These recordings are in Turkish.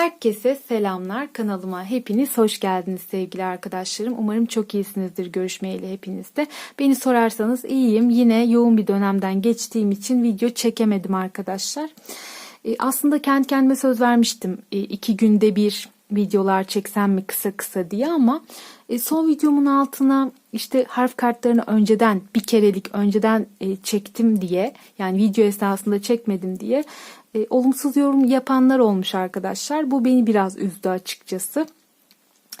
Herkese selamlar kanalıma. Hepiniz hoş geldiniz sevgili arkadaşlarım. Umarım çok iyisinizdir görüşmeyeli hepinizde. Beni sorarsanız iyiyim. Yine yoğun bir dönemden geçtiğim için video çekemedim arkadaşlar. E, aslında kendi kendime söz vermiştim. E, iki günde bir videolar çeksem mi kısa kısa diye ama e, son videomun altına işte harf kartlarını önceden bir kerelik önceden çektim diye yani video esnasında çekmedim diye e, olumsuz yorum yapanlar olmuş arkadaşlar. Bu beni biraz üzdü açıkçası.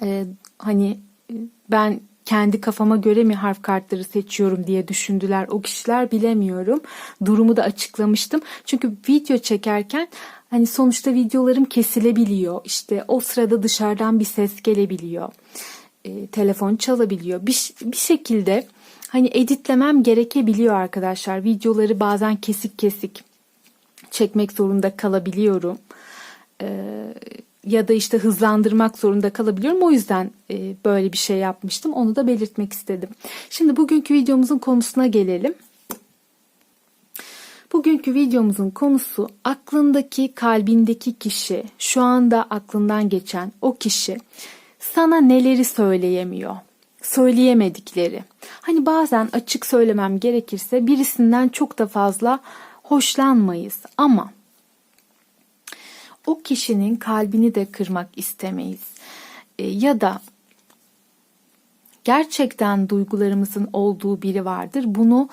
E, hani e, ben kendi kafama göre mi harf kartları seçiyorum diye düşündüler o kişiler bilemiyorum. Durumu da açıklamıştım. Çünkü video çekerken hani sonuçta videolarım kesilebiliyor. İşte o sırada dışarıdan bir ses gelebiliyor. E, telefon çalabiliyor. Bir, bir şekilde hani editlemem gerekebiliyor arkadaşlar. Videoları bazen kesik kesik çekmek zorunda kalabiliyorum. Ee, ya da işte hızlandırmak zorunda kalabiliyorum. O yüzden e, böyle bir şey yapmıştım. Onu da belirtmek istedim. Şimdi bugünkü videomuzun konusuna gelelim. Bugünkü videomuzun konusu aklındaki, kalbindeki kişi, şu anda aklından geçen o kişi sana neleri söyleyemiyor? Söyleyemedikleri. Hani bazen açık söylemem gerekirse birisinden çok da fazla hoşlanmayız ama o kişinin kalbini de kırmak istemeyiz. E, ya da gerçekten duygularımızın olduğu biri vardır. Bunu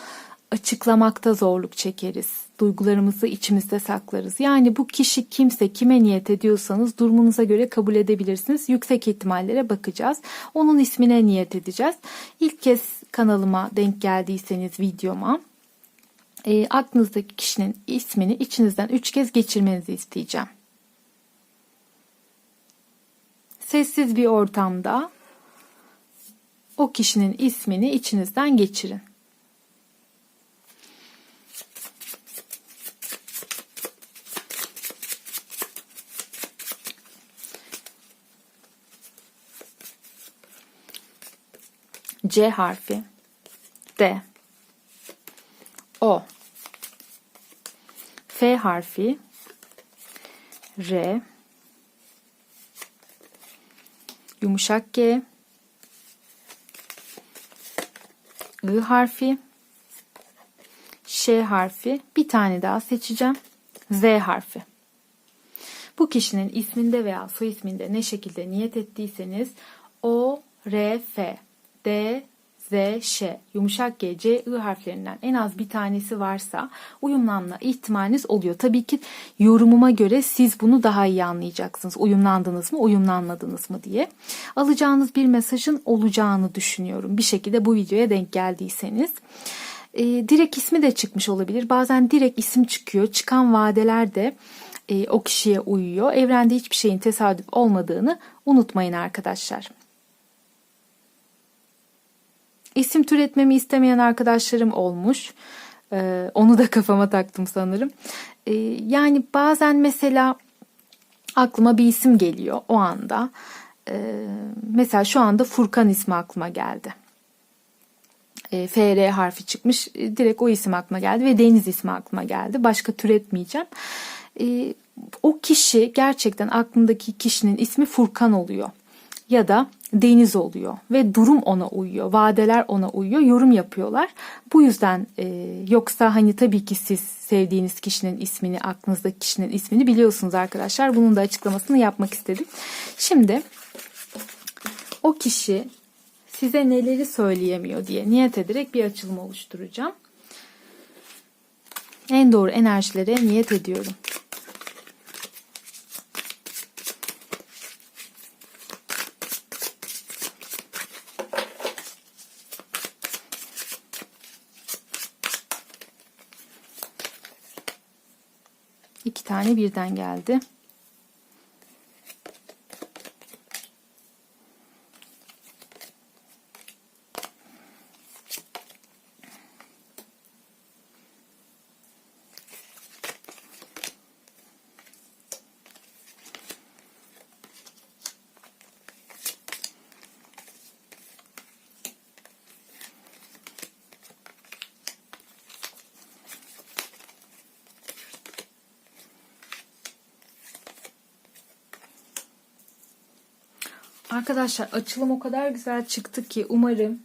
açıklamakta zorluk çekeriz. Duygularımızı içimizde saklarız. Yani bu kişi kimse kime niyet ediyorsanız durumunuza göre kabul edebilirsiniz. Yüksek ihtimallere bakacağız. Onun ismine niyet edeceğiz. İlk kez kanalıma denk geldiyseniz videoma e, aklınızdaki kişinin ismini içinizden üç kez geçirmenizi isteyeceğim. Sessiz bir ortamda o kişinin ismini içinizden geçirin. C harfi D O. F harfi. R. Yumuşak G. I harfi. Ş harfi. Bir tane daha seçeceğim. Z harfi. Bu kişinin isminde veya soy isminde ne şekilde niyet ettiyseniz O, R, F, D, Z, Ş, yumuşak G, C, I harflerinden en az bir tanesi varsa uyumlanma ihtimaliniz oluyor. Tabii ki yorumuma göre siz bunu daha iyi anlayacaksınız. Uyumlandınız mı, uyumlanmadınız mı diye. Alacağınız bir mesajın olacağını düşünüyorum. Bir şekilde bu videoya denk geldiyseniz. E, direkt ismi de çıkmış olabilir. Bazen direkt isim çıkıyor. Çıkan vadeler de e, o kişiye uyuyor. Evrende hiçbir şeyin tesadüf olmadığını unutmayın arkadaşlar. İsim türetmemi istemeyen arkadaşlarım olmuş. Ee, onu da kafama taktım sanırım. Ee, yani bazen mesela aklıma bir isim geliyor o anda. Ee, mesela şu anda Furkan ismi aklıma geldi. Ee, FR harfi çıkmış. Ee, direkt o isim aklıma geldi ve Deniz ismi aklıma geldi. Başka türetmeyeceğim. Ee, o kişi gerçekten aklımdaki kişinin ismi Furkan oluyor. Ya da deniz oluyor ve durum ona uyuyor, vadeler ona uyuyor, yorum yapıyorlar. Bu yüzden e, yoksa hani tabii ki siz sevdiğiniz kişinin ismini, aklınızdaki kişinin ismini biliyorsunuz arkadaşlar. Bunun da açıklamasını yapmak istedim. Şimdi o kişi size neleri söyleyemiyor diye niyet ederek bir açılım oluşturacağım. En doğru enerjilere niyet ediyorum. İki tane birden geldi. Arkadaşlar açılım o kadar güzel çıktı ki umarım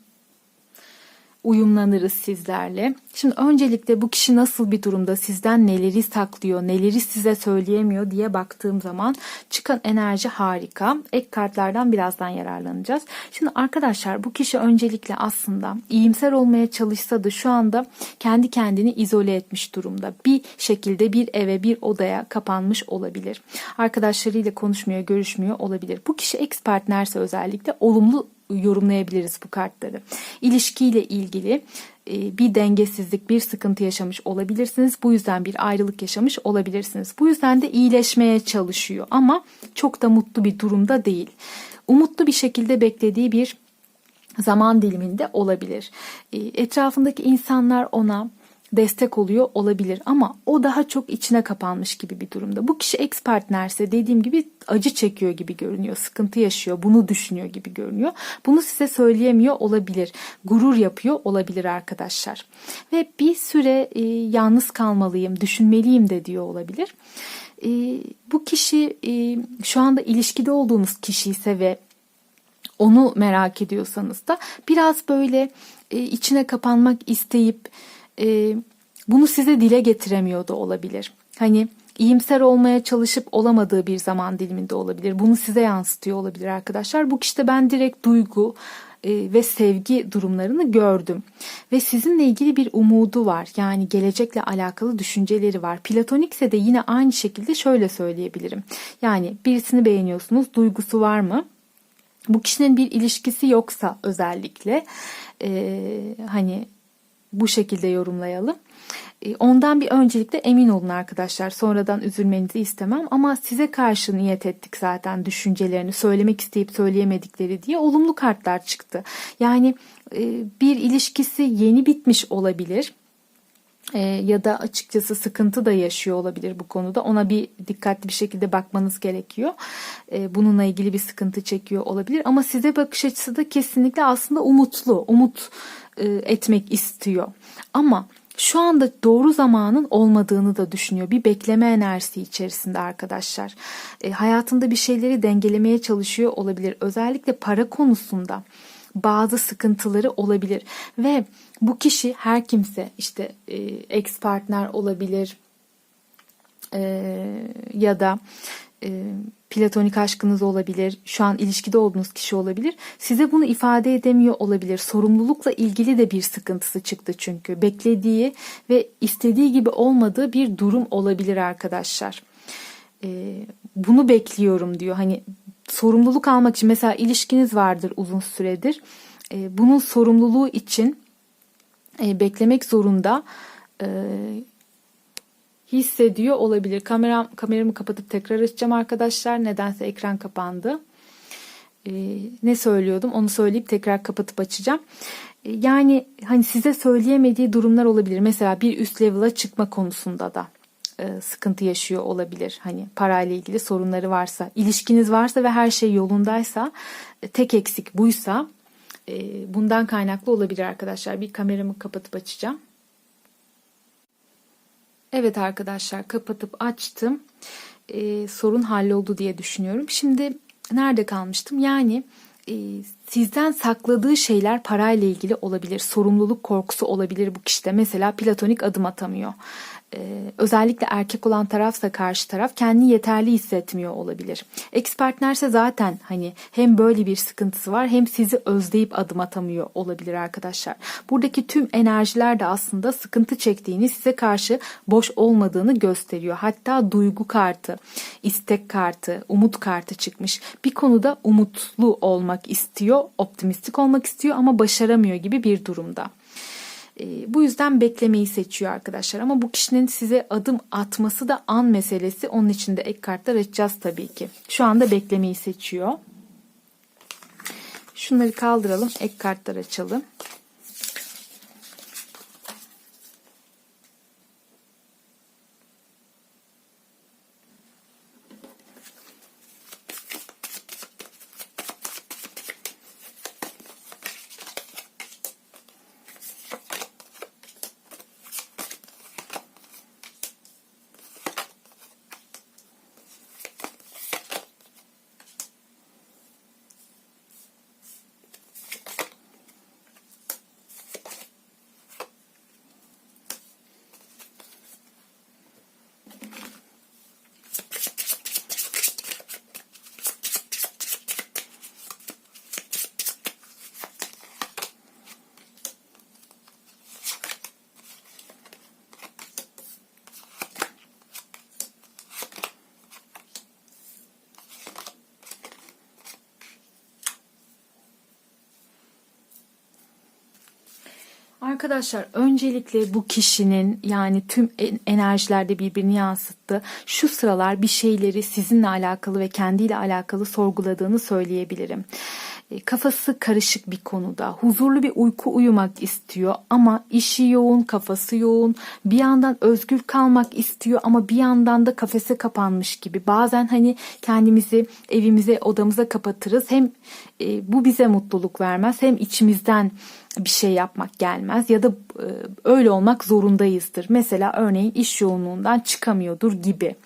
uyumlanırız sizlerle. Şimdi öncelikle bu kişi nasıl bir durumda, sizden neleri saklıyor, neleri size söyleyemiyor diye baktığım zaman çıkan enerji harika. Ek kartlardan birazdan yararlanacağız. Şimdi arkadaşlar bu kişi öncelikle aslında iyimser olmaya çalışsa da şu anda kendi kendini izole etmiş durumda. Bir şekilde bir eve, bir odaya kapanmış olabilir. Arkadaşlarıyla konuşmuyor, görüşmüyor olabilir. Bu kişi ex partnerse özellikle olumlu yorumlayabiliriz bu kartları. İlişkiyle ilgili e, bir dengesizlik, bir sıkıntı yaşamış olabilirsiniz. Bu yüzden bir ayrılık yaşamış olabilirsiniz. Bu yüzden de iyileşmeye çalışıyor ama çok da mutlu bir durumda değil. Umutlu bir şekilde beklediği bir zaman diliminde olabilir. E, etrafındaki insanlar ona destek oluyor olabilir ama o daha çok içine kapanmış gibi bir durumda. Bu kişi ex partnerse dediğim gibi acı çekiyor gibi görünüyor, sıkıntı yaşıyor, bunu düşünüyor gibi görünüyor. Bunu size söyleyemiyor olabilir, gurur yapıyor olabilir arkadaşlar. Ve bir süre e, yalnız kalmalıyım, düşünmeliyim de diyor olabilir. E, bu kişi e, şu anda ilişkide olduğunuz kişi ise ve onu merak ediyorsanız da biraz böyle e, içine kapanmak isteyip e, bunu size dile getiremiyor da olabilir. Hani iyimser olmaya çalışıp olamadığı bir zaman diliminde olabilir. Bunu size yansıtıyor olabilir arkadaşlar. Bu kişide ben direkt duygu e, ve sevgi durumlarını gördüm. Ve sizinle ilgili bir umudu var. Yani gelecekle alakalı düşünceleri var. Platonikse de yine aynı şekilde şöyle söyleyebilirim. Yani birisini beğeniyorsunuz, duygusu var mı? Bu kişinin bir ilişkisi yoksa özellikle e, hani bu şekilde yorumlayalım. E, ondan bir öncelikle emin olun arkadaşlar. Sonradan üzülmenizi istemem ama size karşı niyet ettik zaten düşüncelerini söylemek isteyip söyleyemedikleri diye olumlu kartlar çıktı. Yani e, bir ilişkisi yeni bitmiş olabilir. E, ya da açıkçası sıkıntı da yaşıyor olabilir bu konuda. Ona bir dikkatli bir şekilde bakmanız gerekiyor. bununla ilgili bir sıkıntı çekiyor olabilir ama size bakış açısı da kesinlikle aslında umutlu. Umut etmek istiyor. Ama şu anda doğru zamanın olmadığını da düşünüyor. Bir bekleme enerjisi içerisinde arkadaşlar. E, hayatında bir şeyleri dengelemeye çalışıyor olabilir. Özellikle para konusunda bazı sıkıntıları olabilir ve bu kişi her kimse işte e, ex partner olabilir e, ya da e, platonik aşkınız olabilir, şu an ilişkide olduğunuz kişi olabilir. Size bunu ifade edemiyor olabilir. Sorumlulukla ilgili de bir sıkıntısı çıktı çünkü. Beklediği ve istediği gibi olmadığı bir durum olabilir arkadaşlar. E, bunu bekliyorum diyor. Hani sorumluluk almak için mesela ilişkiniz vardır uzun süredir. E, bunun sorumluluğu için e, beklemek zorunda e, hissediyor olabilir. Kameram, kameramı kapatıp tekrar açacağım arkadaşlar. Nedense ekran kapandı. Ee, ne söylüyordum onu söyleyip tekrar kapatıp açacağım. Ee, yani hani size söyleyemediği durumlar olabilir. Mesela bir üst level'a çıkma konusunda da e, sıkıntı yaşıyor olabilir. Hani parayla ilgili sorunları varsa, ilişkiniz varsa ve her şey yolundaysa, e, tek eksik buysa e, bundan kaynaklı olabilir arkadaşlar. Bir kameramı kapatıp açacağım. Evet arkadaşlar kapatıp açtım. Ee, sorun halloldu diye düşünüyorum. Şimdi nerede kalmıştım? Yani e, sizden sakladığı şeyler parayla ilgili olabilir. Sorumluluk korkusu olabilir bu kişide. Mesela platonik adım atamıyor e, özellikle erkek olan tarafsa karşı taraf kendini yeterli hissetmiyor olabilir. Ex partnerse zaten hani hem böyle bir sıkıntısı var hem sizi özleyip adım atamıyor olabilir arkadaşlar. Buradaki tüm enerjiler de aslında sıkıntı çektiğini size karşı boş olmadığını gösteriyor. Hatta duygu kartı, istek kartı, umut kartı çıkmış. Bir konuda umutlu olmak istiyor, optimistik olmak istiyor ama başaramıyor gibi bir durumda. E, bu yüzden beklemeyi seçiyor arkadaşlar. Ama bu kişinin size adım atması da an meselesi. Onun için de ek kartlar açacağız tabii ki. Şu anda beklemeyi seçiyor. Şunları kaldıralım. Ek kartlar açalım. Arkadaşlar öncelikle bu kişinin yani tüm en- enerjilerde birbirini yansıttı. Şu sıralar bir şeyleri sizinle alakalı ve kendiyle alakalı sorguladığını söyleyebilirim. E, Kafası karışık bir konuda. Huzurlu bir uyku uyumak istiyor ama işi yoğun, kafası yoğun. Bir yandan özgür kalmak istiyor ama bir yandan da kafese kapanmış gibi. Bazen hani kendimizi evimize, odamıza kapatırız. Hem e, bu bize mutluluk vermez hem içimizden bir şey yapmak gelmez ya da e, öyle olmak zorundayızdır. Mesela örneğin iş yoğunluğundan çıkamıyordur gibi.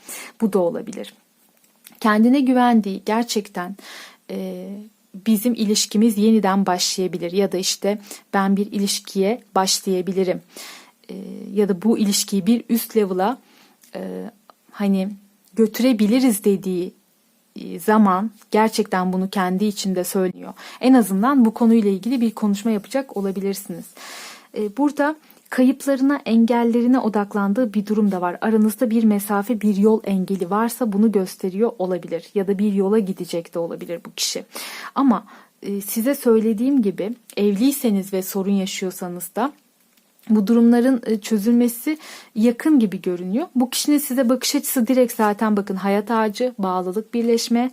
Bu da olabilir. Kendine güvendiği gerçekten e, bizim ilişkimiz yeniden başlayabilir ya da işte ben bir ilişkiye başlayabilirim E, ya da bu ilişkiyi bir üst level'a hani götürebiliriz dediği zaman gerçekten bunu kendi içinde söylüyor. En azından bu konuyla ilgili bir konuşma yapacak olabilirsiniz. E, Burada kayıplarına, engellerine odaklandığı bir durum da var. Aranızda bir mesafe, bir yol engeli varsa bunu gösteriyor olabilir ya da bir yola gidecek de olabilir bu kişi. Ama e, size söylediğim gibi evliyseniz ve sorun yaşıyorsanız da bu durumların e, çözülmesi yakın gibi görünüyor. Bu kişinin size bakış açısı direkt zaten bakın hayat ağacı, bağlılık, birleşme,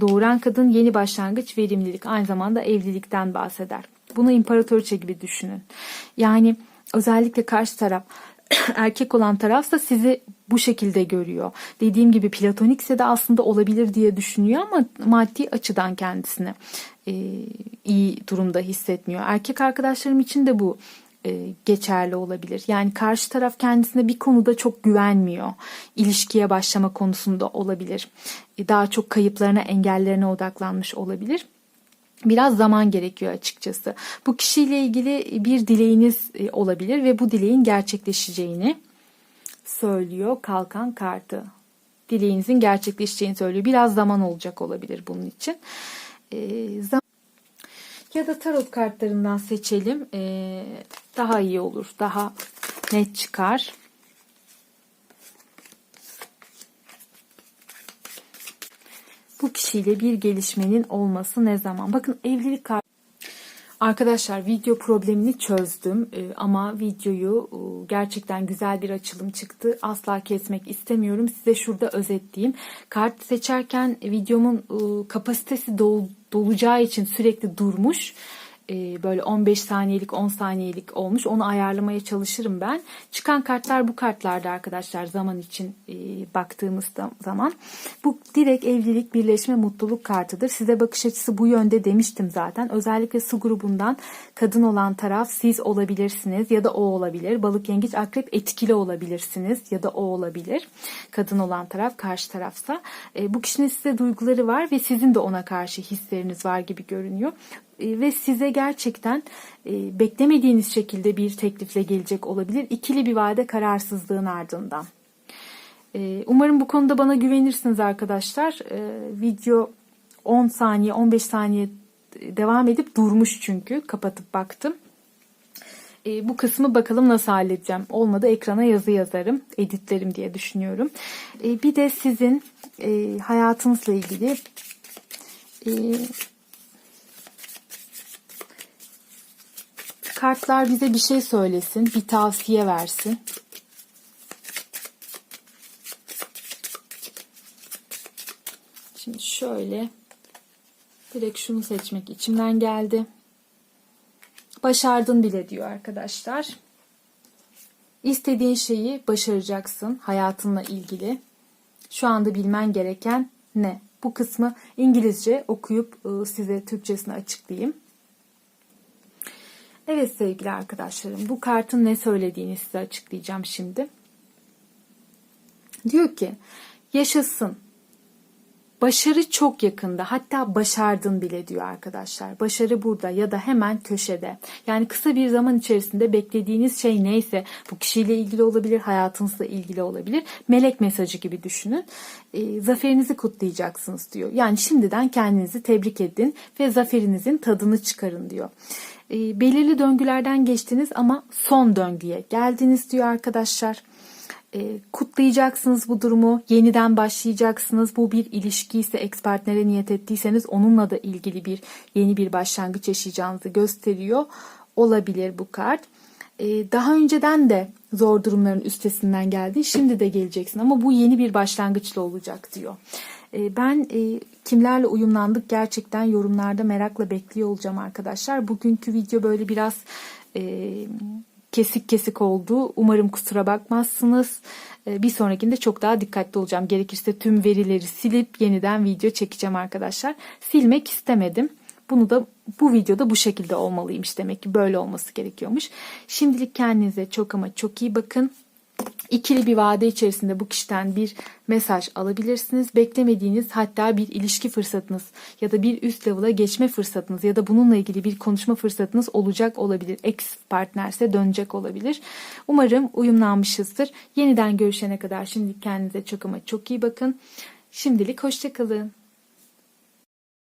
doğuran kadın, yeni başlangıç, verimlilik aynı zamanda evlilikten bahseder. Bunu imparatoriçe gibi düşünün. Yani özellikle karşı taraf erkek olan taraf da sizi bu şekilde görüyor. Dediğim gibi platonikse de aslında olabilir diye düşünüyor ama maddi açıdan kendisini e, iyi durumda hissetmiyor. Erkek arkadaşlarım için de bu e, geçerli olabilir. Yani karşı taraf kendisine bir konuda çok güvenmiyor. İlişkiye başlama konusunda olabilir. E, Daha çok kayıplarına, engellerine odaklanmış olabilir. Biraz zaman gerekiyor açıkçası. Bu kişiyle ilgili bir dileğiniz e, olabilir ve bu dileğin gerçekleşeceğini söylüyor kalkan kartı. Dileğinizin gerçekleşeceğini söylüyor. Biraz zaman olacak olabilir bunun için. E, zam- ya da tarot kartlarından seçelim. Ee, daha iyi olur. Daha net çıkar. Bu kişiyle bir gelişmenin olması ne zaman? Bakın evlilik kartı. Arkadaşlar video problemini çözdüm Ee, ama videoyu e, gerçekten güzel bir açılım çıktı. Asla kesmek istemiyorum. Size şurada özetleyeyim. Kart seçerken videomun e, kapasitesi dol- dolacağı için sürekli durmuş. Ee, Böyle 15 saniyelik 10 saniyelik olmuş. Onu ayarlamaya çalışırım ben. Çıkan kartlar bu kartlarda arkadaşlar zaman için e, baktığımız zaman. Bu direkt evlilik, birleşme, mutluluk kartıdır. Size bakış açısı bu yönde demiştim zaten. Özellikle su grubundan kadın olan taraf siz olabilirsiniz ya da o olabilir. Balık, yengeç, akrep etkili olabilirsiniz ya da o olabilir. Kadın olan taraf karşı tarafsa. E, bu kişinin size duyguları var ve sizin de ona karşı hisleriniz var gibi görünüyor. E, ve size gerçekten e, beklemediğiniz şekilde bir teklifle gelecek olabilir. İkili bir vade kararsızlığın ardından. E, Umarım bu konuda bana güvenirsiniz arkadaşlar. Video 10 saniye 15 saniye devam edip durmuş çünkü kapatıp baktım. E, bu kısmı bakalım nasıl halledeceğim. Olmadı ekrana yazı yazarım, editlerim diye düşünüyorum. E, bir de sizin e, hayatınızla ilgili e, kartlar bize bir şey söylesin, bir tavsiye versin. Şimdi şöyle direkt şunu seçmek içimden geldi. Başardın bile diyor arkadaşlar. İstediğin şeyi başaracaksın hayatınla ilgili. Şu anda bilmen gereken ne? Bu kısmı İngilizce okuyup ıı, size Türkçesini açıklayayım. Evet sevgili arkadaşlarım bu kartın ne söylediğini size açıklayacağım şimdi. Diyor ki yaşasın. Başarı çok yakında hatta başardın bile diyor arkadaşlar. Başarı burada ya da hemen köşede. Yani kısa bir zaman içerisinde beklediğiniz şey neyse bu kişiyle ilgili olabilir, hayatınızla ilgili olabilir. Melek mesajı gibi düşünün. E, zaferinizi kutlayacaksınız diyor. Yani şimdiden kendinizi tebrik edin ve zaferinizin tadını çıkarın diyor. E, belirli döngülerden geçtiniz ama son döngüye geldiniz diyor arkadaşlar. E, kutlayacaksınız bu durumu, yeniden başlayacaksınız. Bu bir ilişki ise ex partnere niyet ettiyseniz onunla da ilgili bir yeni bir başlangıç yaşayacağınızı gösteriyor. Olabilir bu kart. e, daha önceden de zor durumların üstesinden geldin. Şimdi de geleceksin ama bu yeni bir başlangıçla olacak diyor. E, ben e, kimlerle uyumlandık gerçekten yorumlarda merakla bekliyor olacağım arkadaşlar. Bugünkü video böyle biraz e, kesik kesik oldu. Umarım kusura bakmazsınız. E, bir sonrakinde çok daha dikkatli olacağım. Gerekirse tüm verileri silip yeniden video çekeceğim arkadaşlar. Silmek istemedim. Bunu da bu videoda bu şekilde olmalıymış demek ki böyle olması gerekiyormuş. Şimdilik kendinize çok ama çok iyi bakın. İkili bir vade içerisinde bu kişiden bir mesaj alabilirsiniz. Beklemediğiniz hatta bir ilişki fırsatınız ya da bir üst level'a geçme fırsatınız ya da bununla ilgili bir konuşma fırsatınız olacak olabilir. Ex partnerse dönecek olabilir. Umarım uyumlanmışızdır. Yeniden görüşene kadar şimdi kendinize çok ama çok iyi bakın. Şimdilik hoşçakalın.